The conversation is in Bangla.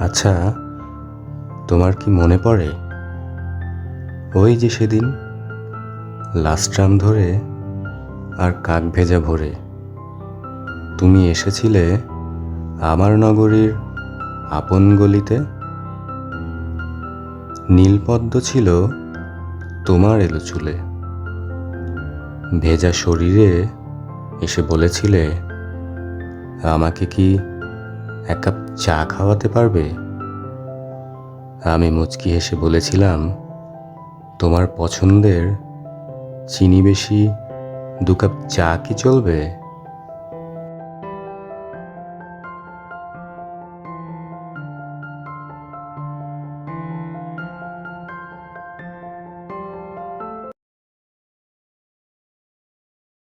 আচ্ছা তোমার কি মনে পড়ে? ওই যে সেদিন লাস্ট ট্রাম ধরে আর কাক ভেজা ভরে। তুমি এসেছিলে আমার নগরীর আপন গলিতে। নীলপদ্ম ছিল তোমার এলো চুলে। ভেজা শরীরে এসে বলেছিলে, আমাকে কি এক কাপ চা খাওয়াতে পারবে? আমি মুচকি হেসে বলেছিলাম, তোমার পছন্দের চিনি বেশি, দু কাপ চা কি চলবে?